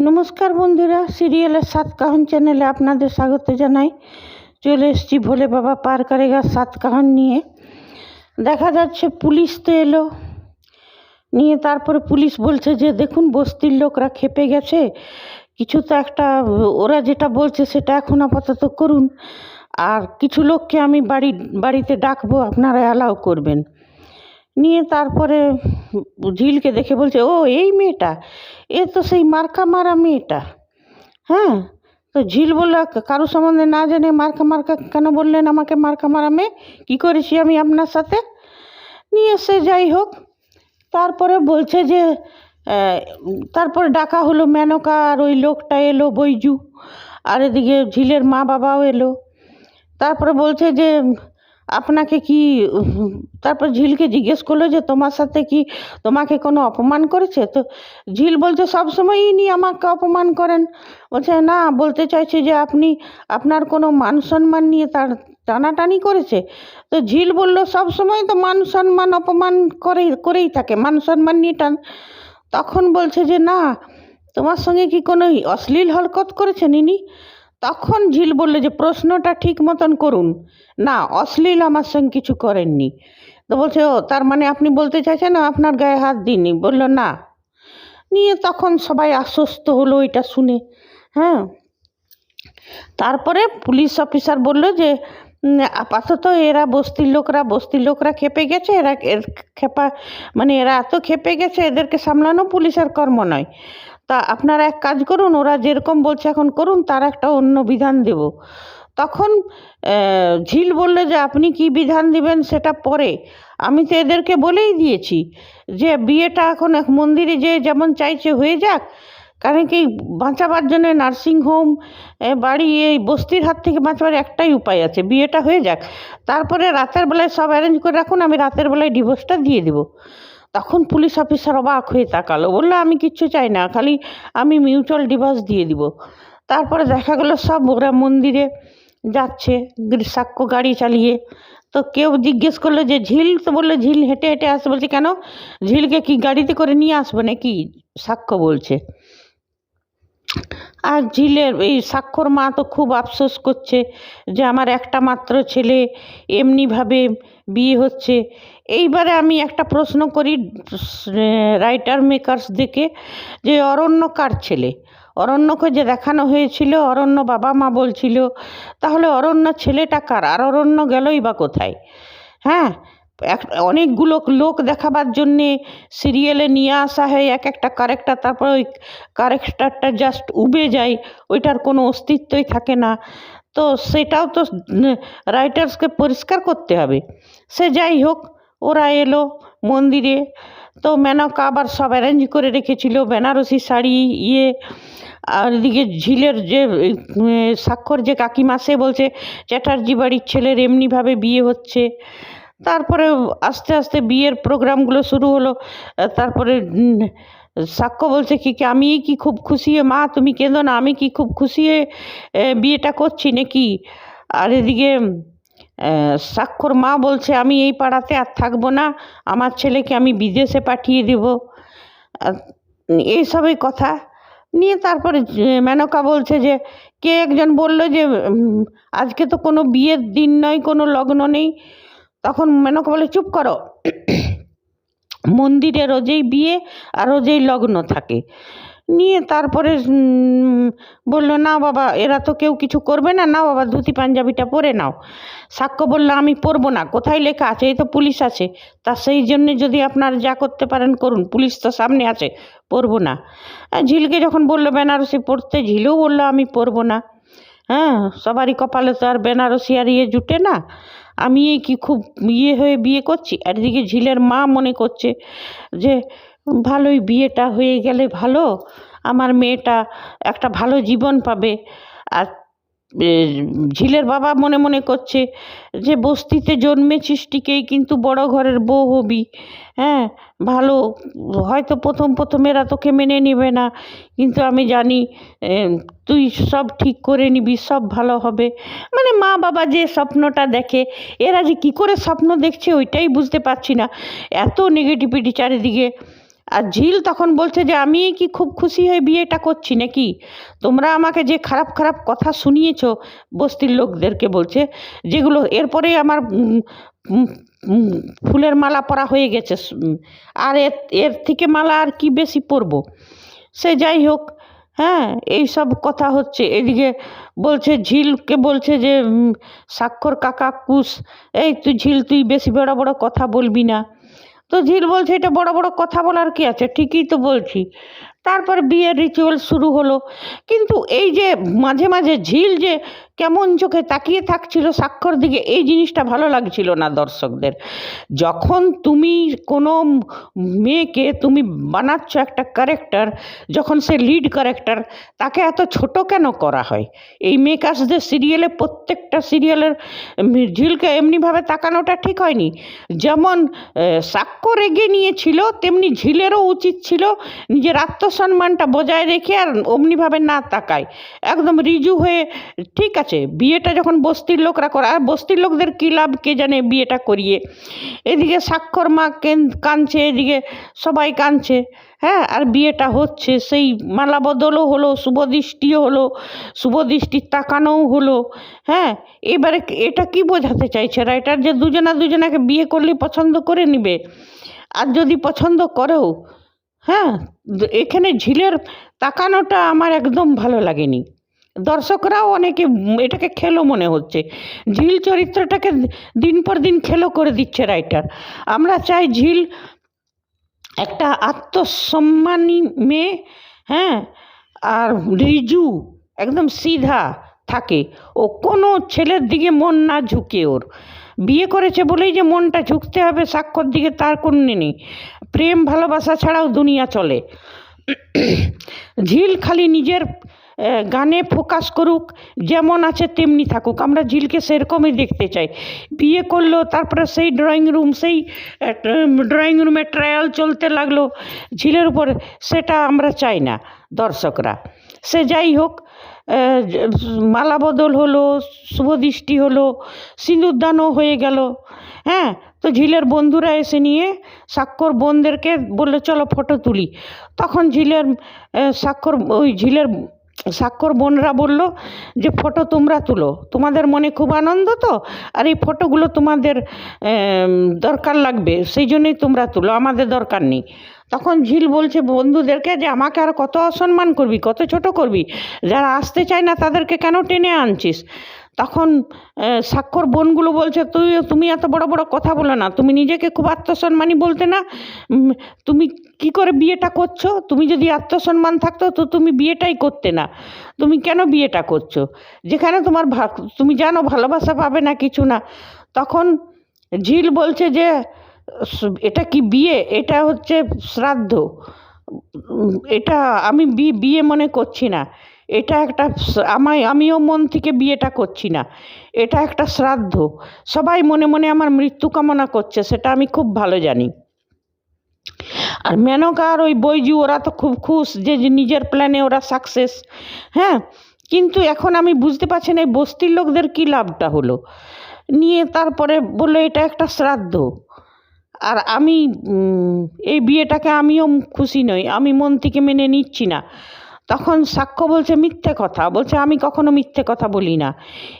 নমস্কার বন্ধুরা, সিরিয়ালের সাত কাহন চ্যানেলে আপনাদের স্বাগত জানাই। চলে এসেছি ভোলে বাবা পার করেগা সাত কাহন নিয়ে। দেখা যাচ্ছে পুলিশ তো এলো। নিয়ে তারপরে পুলিশ বলছে যে, দেখুন, বস্তির লোকরা খেপে গেছে। কিছু তো একটা, ওরা যেটা বলছে সেটা এখন আপাতত করুন। আর কিছু লোককে আমি বাড়ি, বাড়িতে ডাকবো, আপনারা অ্যালাউ করবেন। নিয়ে তারপরে ঝিলকে দেখে বলছে, ও, এই মেয়েটা, এ তো সেই মার্কা মারা মেয়েটা। হ্যাঁ তো ঝিল বলল, কারও সম্বন্ধে না জেনে মার্কা মার্কা কেন বললেন আমাকে মার্কা মারা মেয়ে? কী করেছি আমি আপনার সাথে? নিয়ে সে যাই হোক, তারপরে বলছে যে তারপরে ডাকা হলো মেনকা আর ওই লোকটা এলো, বৈজু, আর এদিকে ঝিলের মা বাবাও এলো। তারপরে বলছে যে আপনাকে কি, তারপর ঝিলকে জিজ্ঞেস করল যে তোমার সাথে কি তোমাকে কোনো অপমান করেছে? তো ঝিল বলছে, সব সময়ই ইনি আমাকে অপমান করেন। বলছে, না, বলতে চাইছে যে আপনি আপনার কোনো মান সম্মান নিয়ে তার টানাটানি করেছে। তো ঝিল বলল, সব সময় তো মান সম্মান অপমান করেই করেই থাকে, মান সম্মান নিয়ে টান। তখন বলছে যে, না, তোমার সঙ্গে কি কোনো অশ্লীল হরকত করেছেন ইনি? তখন ঝিল বলল যে, প্রশ্নটা ঠিক মতন করুন। না, অশ্লীল আমার সঙ্গে কিছু করেননি। তো বলছে, ও, তার মানে আপনি বলতে চাইছেন আপনার গায়ে হাত দিইনি? বলল, না। নিয়ে তখন সবাই আশ্বস্ত হলো এটা শুনে হ্যাঁ। তারপরে পুলিশ অফিসার বলল যে আপাতত এরা বস্তির লোকরা বস্তির লোকরা খেপে গেছে এরা খেপা মানে এরা এত খেপে গেছে, এদেরকে সামলানো পুলিশের কর্ম নয়। তা আপনারা এক কাজ করুন, ওরা যেরকম বলছে এখন করুন, তার একটা অন্য বিধান দেব। তখন ঝিল বলল যে, আপনি কি বিধান দিবেন সেটা পরে। আমি তো এদেরকে বলেই দিয়েছি যে, বিয়েটা এখন এক মন্দিরে যে যেমন চাইছে হয়ে যাক, কারণ কি বাঁচাবার জন্য নার্সিংহোম বাড়ি, এই বস্তির হাত থেকে বাঁচাবার একটাই উপায় আছে, বিয়েটা হয়ে যাক। তারপরে রাতের বেলায় সব অ্যারেঞ্জ করে রাখুন, আমি রাতের বেলায় ডিভোর্সটা দিয়ে দেবো। তখন পুলিশ অফিসার অবাক হয়ে তাকালো। বলল, আমি কিচ্ছু চাই না, খালি আমি মিউচুয়াল ডিভোর্স দিয়ে দিব। তারপরে দেখা গেলো, সব ওরা মন্দিরে যাচ্ছে, সাক্ষ্য গাড়ি চালিয়ে। তো কেউ জিজ্ঞেস করল যে, ঝিল? তো বলল, ঝিল হেঁটে হেঁটে আসে বলছে, কেন? ঝিলকে কি গাড়িতে করে নিয়ে আসবে নাকি? সাক্ষ্য বলছে। আর ঝিলের এই স্বাক্ষর মা তো খুব আফসোস করছে যে, আমার একটা মাত্র ছেলে এমনিভাবে বিয়ে হচ্ছে। এইবারে আমি একটা প্রশ্ন করি রাইটার মেকার্স দেখে যে অরণ্য কার ছেলে, অরণ্যকে যে দেখানো হয়েছিল, অরণ্য বাবা মা বলছিল, তাহলে অরণ্য ছেলেটা কার? আর অরণ্য গেলই বা কোথায়? হ্যাঁ এক, অনেকগুলো লোক দেখাবার জন্যে সিরিয়ালে নিয়ে আসা হয়, এক একটা কারেক্টার তারপর ওই কারেক্টারটা জাস্ট উবে যায়, ওইটার কোনো অস্তিত্বই থাকে না। তো সেটাও তো রাইটার্সকে পরিষ্কার করতে হবে। সে যাই হোক ওরা এলো মন্দিরে। তো মেনকা আবার সব অ্যারেঞ্জ করে রেখেছিল। বেনারসি শাড়ি ইয়ে আর এদিকে ঝিলের যে স্বাক্ষর যে কাকিমা, সে বলছে চ্যাটার্জি বাড়ির ছেলের এমনিভাবে বিয়ে হচ্ছে। তারপরে আস্তে আস্তে বিয়ের প্রোগ্রামগুলো শুরু হলো। তারপরে সাক্ষ্য বলছে, কি কি আমি কি খুব খুশি? হয়ে মা, তুমি কেঁদো না, আমি কি খুব খুশি হয়ে বিয়েটা করছি নাকি? আর এদিকে আহ, সাক্ষর মা বলছে আমি এই পাড়াতে আর থাকব না আমার ছেলেকে আমি বিদেশে পাঠিয়ে দেব। এইসবই কথা। নিয়ে তারপরে মেনকা বলছে যে কে একজন বলল যে আজকে তো কোনো বিয়ের দিন নয় কোনো লগ্ন নেই। তখন মেনকা বলে চুপ করো। মন্দিরে রোজেই বিয়ে আর রোজেই লগ্ন থাকে। নিয়ে তারপরে বলল না বাবা, এরা তো কেউ কিছু করবে না না বাবা, ধুতি, পাঞ্জাবিটা পরে নাও। সাক্ষ্য বলল, আমি পরবো না, কোথায় লেখা আছে? এই তো পুলিশ আছে। তা সেই জন্যে যদি আপনার যা করতে পারেন করুন, পুলিশ তো সামনে আছে, পরবো না। ঝিলকে যখন বলল, বেনারসি পড়তে ঝিলেও বলল, আমি পরবো না। হ্যাঁ সবারই কপালে তো আর বেনারসি আর ইয়ে জুটে না। আমি এই কি খুব ইয়ে হয়ে বিয়ে করছি? আর এদিকে ঝিলের মা মনে করছে যে ভালোই বিয়েটা হয়ে গেলে ভালো। আমার মেয়েটা একটা ভালো জীবন পাবে। আর ঝিলের বাবা মনে মনে করছে যে, বস্তিতে জন্মেছিস টিকেই কিন্তু বড় ঘরের বউ হবি। হ্যাঁ ভালো, হয়তো প্রথম প্রথম এরা তোকে মেনে নেবে না। কিন্তু আমি জানি তুই সব ঠিক করে নিবি, সব ভালো হবে। মানে মা বাবা যে স্বপ্নটা দেখে, এরা যে কী করে স্বপ্ন দেখছে ওইটাই বুঝতে পারছি না। এত নেগেটিভিটি চারিদিকে আর ঝিল তখন বলছে যে, আমি কি খুব খুশি হয়ে বিয়েটা করছি নাকি? তোমরা আমাকে যে খারাপ খারাপ কথা শুনিয়েছো, বস্তির লোকদেরকে বলছে, যেগুলো এরপরে আমার ফুলের মালা পরা হয়ে গেছে আর এর এর থেকে মালা আর কি বেশি পরবো? সে যাই হোক হ্যাঁ এই সব কথা হচ্ছে। এদিকে বলছে, ঝিলকে বলছে যে স্বাক্ষর কাকা কুস এই তুই ঝিল, তুই বেশি বড় বড় কথা বলবি না। তো ঝিল বলছে, এটা বড় বড় কথা বলার কি আছে? ঠিকই তো বলছি। তারপর বিয়ের রিচুয়াল শুরু হলো। কিন্তু এই যে মাঝে মাঝে ঝিল যে কেমন চোখে তাকিয়ে থাকছিল স্বাক্ষর দিকে, এই জিনিসটা ভালো লাগছিল না দর্শকদের। যখন তুমি কোনো মেয়েকে তুমি বানাচ্ছ একটা ক্যারেক্টার যখন সে লিড ক্যারেক্টার তাকে এত ছোট কেন করা হয়? এই মেকার্সদের সিরিয়ালে প্রত্যেকটা সিরিয়ালের ঝিলকে এমনিভাবে তাকানোটা ঠিক হয়নি। যেমন স্বাক্ষর এগিয়ে নিয়েছিল, তেমনি ঝিলেরও উচিত ছিল নিজের আত্মসম্মানটা বজায় রেখে আর অমনিভাবে না তাকায়। একদম রিজু হয়ে, ঠিক আছে বিয়েটা যখন বস্তির লোকরা করে, আর বস্তির লোকদের কী লাভ কে জানে বিয়েটা করিয়ে? এদিকে স্বাক্ষর মা কাঁদছে, এদিকে সবাই কাঁদছে। হ্যাঁ আর বিয়েটা হচ্ছে, সেই মালা বদলও হলো শুভদৃষ্টিও হলো শুভদৃষ্টির তাকানোও হলো। হ্যাঁ এবারে এটা কি বোঝাতে চাইছে রাইটার যে দুজনা দুজনাকে বিয়ে করলে পছন্দ করে নিবে? আর যদি পছন্দ করেও হ্যাঁ এখানে ঝিলের তাকানোটা আমার একদম ভালো লাগেনি। দর্শকরাও অনেকে এটাকে খেলো মনে হচ্ছে। ঝিল চরিত্রটাকে দিন পর দিন খেলো করে দিচ্ছে রাইটার আমরা চাই ঝিল একটা আত্মসম্মানী মেয়ে হ্যাঁ আর রিজু একদম সিধা থাকে। ও কোনো ছেলের দিকে মন না ঝুঁকে ওর। বিয়ে করেছে বলেই যে মনটা ঝুঁকতে হবে সাক্ষর দিকে তার কোনো নেই। প্রেম ভালোবাসা ছাড়াও দুনিয়া চলে। ঝিল খালি নিজের গানে ফোকাস করুক, যেমন আছে তেমনি থাকুক। আমরা ঝিলকে সেরকমই দেখতে চাই। বিয়ে করল, তারপরে সেই ড্রয়িং রুম সেই ড্রয়িং রুমে ট্রায়াল চলতে লাগল। ঝিলের উপর সেটা আমরা চাই না দর্শকরা। সে যাই হোক মালা বদল হলো শুভদৃষ্টি হলো সিঁদুরদানও হয়ে গেল। হ্যাঁ তো ঝিলের বন্ধুরা এসে নিয়ে স্বাক্ষর বোনদেরকে বলল, চলো ফটো তুলি। তখন ঝিলের স্বাক্ষর, ওই ঝিলের স্বাক্ষর বোনরা বলল যে ফটো তোমরা তুলো। তোমাদের মনে খুব আনন্দ তো? আর এই ফটোগুলো তোমাদের দরকার লাগবে, সেই জন্যই তোমরা তুলো, আমাদের দরকার নেই। তখন ঝিল বলছে, বন্ধুদেরকে যে আমাকে আর কত অসম্মান করবি, কত ছোট করবি? যারা আসতে চায় না তাদেরকে কেন টেনে আনছিস? তখন স্বাক্ষর বোনগুলো বলছে, তুই, তুমি এত বড় বড় কথা বলো না। তুমি নিজেকে খুব আত্মসম্মানী বলতে না। তুমি কি করে বিয়েটা করছ? তুমি যদি আত্মসম্মান থাকতো, তো তুমি বিয়েটাই করতে না। তুমি কেন বিয়েটা করছ? যেখানে তোমার তুমি জানো ভালোবাসা পাবে না কিছু না। তখন ঝিল বলছে যে এটা কি বিয়ে? এটা হচ্ছে শ্রাদ্ধ। এটা আমি বিয়ে মনে করছি না। এটা একটা আমায়, আমিও মন থেকে বিয়েটা করছি না। এটা একটা শ্রাদ্ধ। সবাই মনে মনে আমার মৃত্যু কামনা করছে, সেটা আমি খুব ভালো জানি। আর মেনকা আর ওই বৈজু, ওরা তো খুব খুশ যে যে নিজের প্ল্যানে ওরা সাকসেস হ্যাঁ কিন্তু এখন আমি বুঝতে পারছি না এই বস্তির লোকদের কী লাভটা হলো। নিয়ে তারপরে বলল, এটা একটা শ্রাদ্ধ। আর আমি এই বিয়েটাকে আমিও খুশি নই। আমি মন থেকে মেনে নিচ্ছি না। তখন সাক্ষ্য বলছে মিথ্যে কথা। বলছে, আমি কখনো মিথ্যে কথা বলি না।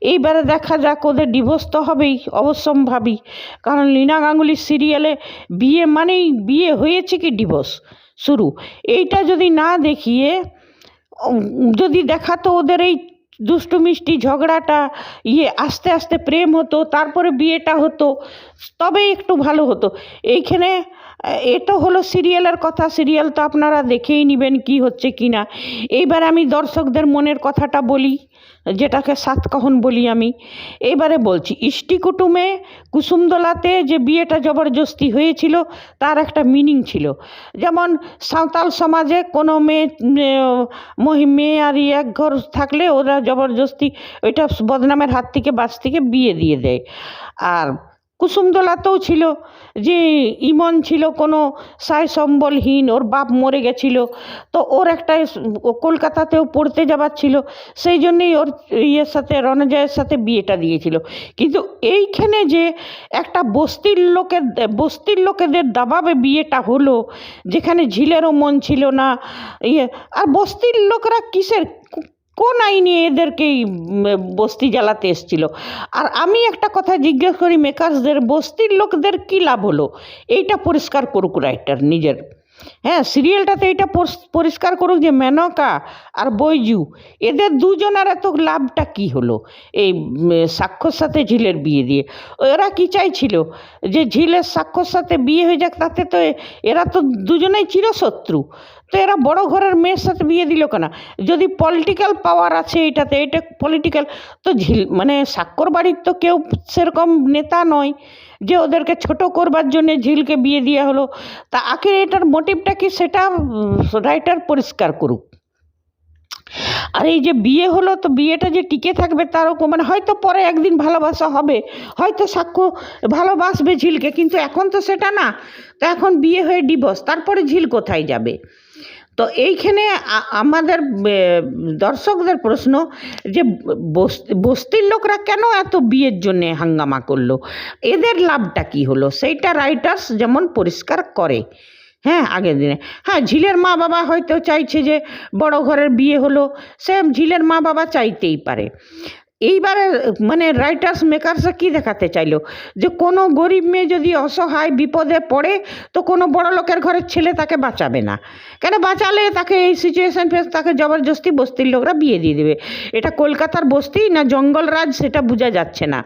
এইবারে দেখা যাক, ওদের ডিভোর্স তো হবেই, অবশ্যম্ভাবী। কারণ লীনা গাঙ্গুলির সিরিয়ালে বিয়ে মানেই বিয়ে হয়েছে কি ডিভোর্স শুরু। এইটা যদি না দেখিয়ে যদি দেখাতো ওদের এই দুষ্টু মিষ্টি ঝগড়াটা ইয়ে আস্তে আস্তে প্রেম হতো, তারপরে বিয়েটা হতো, তবেই একটু ভালো হতো। এইখানে এটা হলো সিরিয়ালের কথা। সিরিয়াল তো আপনারা দেখেই নেবেন কি হচ্ছে কি না। এইবার আমি দর্শকদের মনের কথাটা বলি, যেটাকে সাতকাহন বলি আমি। এইবারে বলছি, ইষ্টি কুটুমে কুসুমদোলাতে যে বিয়েটা জবরদস্তি হয়েছিল, তার একটা মিনিং ছিল। যেমন সাঁওতাল সমাজে কোনো মেয়ে মহি, মেয়ে আর এক ঘর থাকলে ওরা জবরদস্তি, ওইটা বদনামের হাত থেকে, বাস থেকে বিয়ে দিয়ে দেয়। আর কুসুমদোলাতেও ছিল যে ইমন ছিল কোনো সায় সম্বলহীন, ওর বাপ মরে গেছিল, তো ওর একটা কলকাতাতেও পড়তে যাবার ছিল, সেই জন্যেই ওর ইয়ের সাথে, রণজয়ের সাথে বিয়েটা দিয়েছিল। কিন্তু এইখানে যে একটা বস্তির লোকের, বস্তির লোকেদের দাবাবে বিয়েটা হলো, যেখানে ঝিলেরও মন ছিল না ইয়ে আর বস্তির লোকরা কিসের কোন আইনে এদেরকেই বস্তি জ্বালাতে এসছিল? আর আমি একটা কথা জিজ্ঞেস করি মেকার্সদের বস্তির লোকদের কী লাভ হলো? এইটা পরিষ্কার করুক রাইটার নিজের। হ্যাঁ সিরিয়ালটাতে এটা পরিষ্কার করুক যে মেনকা আর বৈজু এদের দুজনের এত লাভটা কি হলো? এই উম, সাক্ষ্যর সাথে ঝিলের বিয়ে দিয়ে। এরা কি চাইছিল? যে ঝিলের সাক্ষর সাথে বিয়ে হয়ে যাক তাতে তো এরা তো দুজনেই চিরশত্রু। তো এরা বড় ঘরের মেয়ের সাথে বিয়ে দিল কেন? যদি পলিটিক্যাল পাওয়ার আছে এটাতে এটা পলিটিক্যাল তো ঝিল মানে সাক্ষর বাড়ির তো কেউ সেরকম নেতা নয়। যে ওদেরকে ছোট করবার জন্য ঝিলকে বিয়ে দেওয়া হলো, তা আখের এটার মোটিভটা কি সেটা রাইটার পরিষ্কার করুক। আর এই যে বিয়ে হলো, তো বিয়েটা যে টিকে থাকবে তারও মানে হয়তো পরে একদিন ভালোবাসা হবে, হয়তো সাক্ষ্য ভালোবাসবে ঝিলকে, কিন্তু এখন তো সেটা না। তো এখন বিয়ে হয়ে ডিভোর্স তারপরে ঝিল কোথায় যাবে? তো এইখানে আমাদের দর্শকদের প্রশ্ন যে বস- বস্তির লোকরা কেন এত বিয়ের জন্যে হাঙ্গামা করল? এদের লাভটা কি হলো? সেইটা রাইটার্স যেমন পরিষ্কার করে হ্যাঁ আগের দিনে। হ্যাঁ ঝিলের মা বাবা হয়তো চাইছে যে বড় ঘরের বিয়ে হলো সে ঝিলের মা বাবা চাইতেই পারে। এইবারে মানে রাইটার্স মেকার্সরা কী দেখাতে চাইলো? যে কোনো গরিব মেয়ে যদি অসহায় বিপদে পড়ে, তো কোনো বড় লোকের ঘরের ছেলে তাকে বাঁচাবে না। কেন বাঁচালে তাকে এই সিচুয়েশান ফেস তাকে জবরদস্তি বস্তির লোকরা বিয়ে দিয়ে দেবে? এটা কলকাতার বস্তি না জঙ্গলরাজ সেটা বোঝা যাচ্ছে না।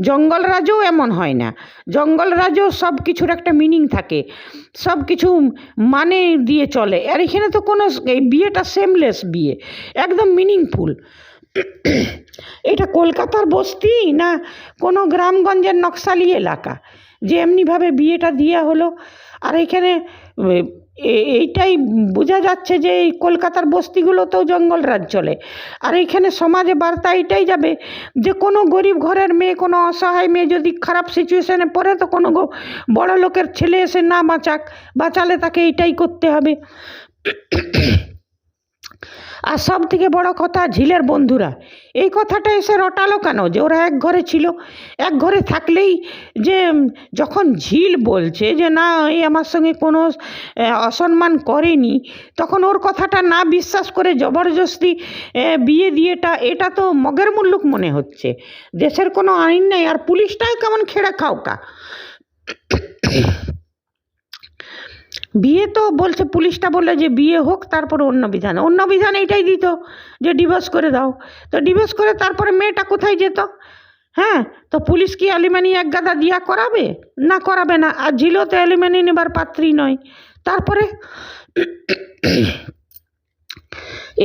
জঙ্গলরাজও এমন হয় না। জঙ্গলরাজও সব কিছুর একটা মিনিং থাকে। সব কিছু মানে দিয়ে চলে। আর এখানে তো কোনো এই বিয়েটা সেমলেস বিয়ে। একদম মিনিংফুল এটা কলকাতার বস্তি না কোনো গ্রামগঞ্জের নকশালি এলাকা? যে এমনিভাবে বিয়েটা দেওয়া হলো। আর এখানে এইটাই বোঝা যাচ্ছে যে এই কলকাতার বস্তিগুলোতেও জঙ্গল রাজ চলে। আর এইখানে সমাজে বার্তা এটাই যাবে যে কোনো গরিব ঘরের মেয়ে, কোনো অসহায় মেয়ে যদি খারাপ সিচুয়েশানে পড়ে, তো কোনো বড় লোকের ছেলে এসে না বাঁচাক। বাঁচালে তাকে এইটাই করতে হবে। আর সব থেকে বড় কথা ঝিলের বন্ধুরা। এই কথাটা এসে রটালো কেন? যে ওরা এক ঘরে ছিল। এক ঘরে থাকলেই যে যখন ঝিল বলছে যে, না, এই আমার সঙ্গে কোনো অসম্মান করেনি, তখন ওর কথাটা না বিশ্বাস করে জবরদস্তি বিয়ে দিয়েটা, এটা তো মগের মুল্লুক মনে হচ্ছে। দেশের কোনো আইন নেই। আর পুলিশটাও কেমন খেড়ে খাওকা। বিয়ে তো বলছে, পুলিশটা বলল যে বিয়ে হোক, তারপরে অন্য বিধান। অন্য বিধান এইটাই দিত যে ডিভোর্স করে দাও। তো ডিভোর্স করে তারপরে মেয়েটা কোথায় যেত? হ্যাঁ তো পুলিশ কি অ্যালিমানি এক গাদা দিয়া করাবে? না করাবে না। আর ঝিলও তো অ্যালিমানি নেবার পাত্রী নয়। তারপরে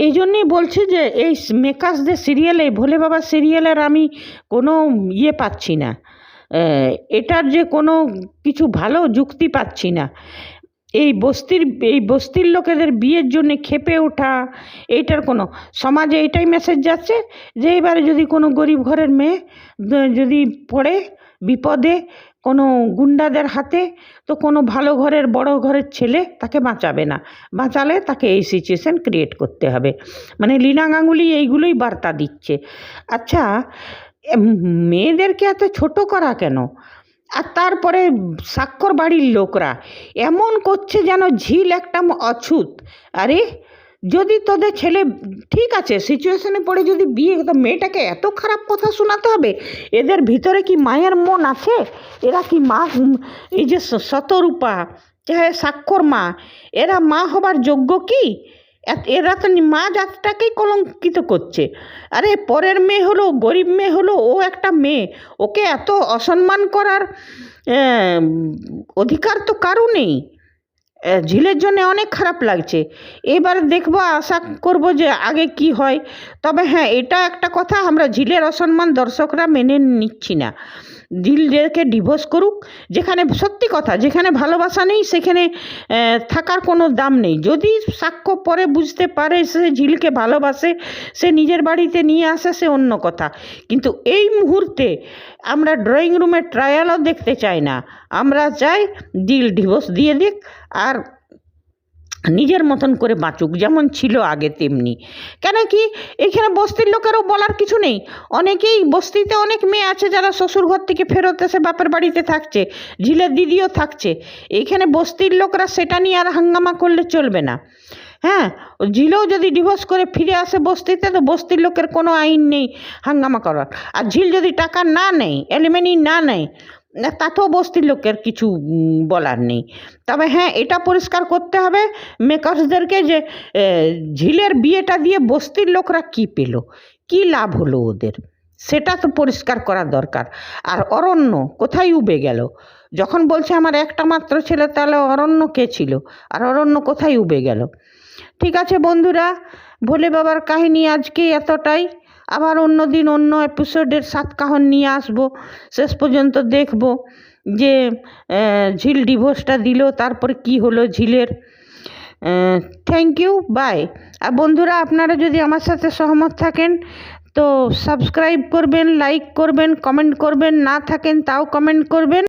এই জন্যই বলছি যে এই মেকার্সদের সিরিয়ালে, ভোলে বাবা সিরিয়ালের আমি কোনো ইয়ে পাচ্ছি না। এটার যে কোনো কিছু ভালো যুক্তি পাচ্ছি না। এই বস্তির এই বস্তির লোকেদের বিয়ের জন্য খেপে ওঠা, এইটার কোনো, সমাজে এটাই মেসেজ যাচ্ছে যে এবারে যদি কোনো গরিব ঘরের মেয়ে যদি পড়ে বিপদে কোনো গুন্ডাদের হাতে, তো কোনো ভালো ঘরের বড় ঘরের ছেলে তাকে বাঁচাবে না। বাঁচালে তাকে এই সিচুয়েশান ক্রিয়েট করতে হবে। মানে লীনা গাঙ্গুলি এইগুলোই বার্তা দিচ্ছে। আচ্ছা মেয়েদেরকে এত ছোট করা কেন? আর তারপরে স্বাক্ষর বাড়ির লোকরা। এমন করছে যেন ঝিল একটা অছুত। আরে, যদি তোদের ছেলে, ঠিক আছে সিচুয়েশনে পড়ে যদি বিয়ে, তো মেয়েটাকে এত খারাপ কথা শোনাতে হবে? এদের ভিতরে কি মায়ের মন আছে? এরা কি মা এই যে শতরূপা চাহে স্বাক্ষর মা, এরা মা হবার যোগ্য কি? এরা তো মা জাতটাকেই কলঙ্কিত করছে। আরে, পরের মেয়ে হলো, গরিব মেয়ে হলো, ও একটা মেয়ে। ওকে এত অসম্মান করার অধিকার তো কারও নেই। ঝিলের জন্য অনেক খারাপ লাগছে। এবার দেখব, আশা করব যে আগে কি হয়। তবে হ্যাঁ এটা একটা কথা, আমরা ঝিলের অসম্মান দর্শকরা মেনে নিচ্ছি না। ঝিলকে ডিভোর্স করুক, যেখানে সত্যি কথা, যেখানে ভালোবাসা নেই, সেখানে থাকার কোনো দাম নেই। যদি সাক্ষ্য পরে বুঝতে পারে সে ঝিলকে ভালোবাসে, সে নিজের বাড়িতে নিয়ে আসে, সে অন্য কথা। কিন্তু এই মুহূর্তে আমরা ড্রয়িং রুমের ট্রায়ালও দেখতে চাই না। আমরা চাই দিল ডিভোর্স দিয়ে দিক, আর নিজের মতন করে বাঁচুক, যেমন ছিল আগে তেমনি। কেন কি? এখানে বস্তির লোকেরও বলার কিছু নেই। অনেকেই বস্তিতে অনেক মেয়ে আছে যারা শ্বশুর ঘর থেকে ফেরত এসে বাপের বাড়িতে থাকছে, ঝিলের দিদিও থাকছে। এইখানে বস্তির লোকরা সেটা নিয়ে আর হাঙ্গামা করলে চলবে না। হ্যাঁ ঝিলেও যদি ডিভোর্স করে ফিরে আসে বস্তিতে, তো বস্তির লোকের কোনো আইন নেই হাঙ্গামা করার। আর ঝিল যদি টাকা না নেয় এলিমেনি না নেয় তাতেও বস্তির লোকের কিছু বলার নেই। তবে হ্যাঁ এটা পরিষ্কার করতে হবে মেকার্সদেরকে যে ঝিলের বিয়েটা দিয়ে বস্তির লোকরা কি পেল? কি লাভ হলো ওদের? সেটা তো পরিষ্কার করা দরকার। আর অরণ্য কোথায় উবে গেল? যখন বলছে আমার একটা মাত্র ছেলে, তাহলে অরণ্য কে ছিল? আর অরণ্য কোথায় উবে গেল? ঠিক আছে বন্ধুরা, ভোলে বাবার কাহিনী আজকে এতটাই। আবার অন্য দিন অন্য এপিসোডের সাত কাহন নিয়ে আসব। শেষ পর্যন্ত দেখব যে ঝিল ডিভোর্সটা দিল, তারপরে কি হলো ঝিলের। থ্যাংক ইউ বাই আর বন্ধুরা, আপনারা যদি আমার সাথে সহমত থাকেন, তো সাবস্ক্রাইব করবেন লাইক করবেন কমেন্ট করবেন, না থাকেন তাও কমেন্ট করবেন।